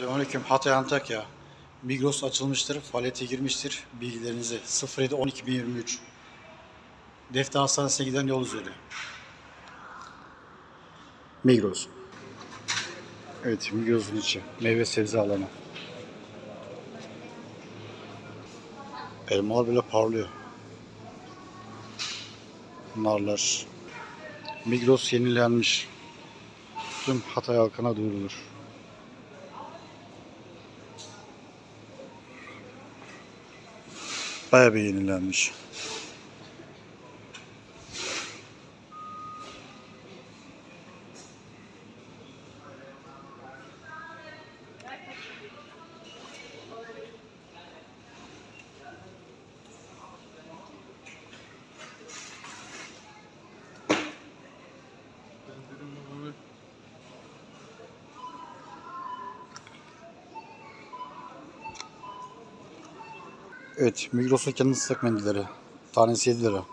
Selamünaleyküm Hatay Antakya. Migros açılmıştır, faaliyete girmiştir. Bilgilerinizi 07 12 2023. Defne Hastanesi'ne giden yol üzeri. Migros. Evet, Migros'un içi. Meyve sebze alanı. Elmalar böyle parlıyor. Narlar. Migros yenilenmiş. Tüm Hatay halkına duyurulur. Bayağı bir yenilenmiş. Evet, Migros'un kendi ıslak mendilleri. Tanesi 7 lira.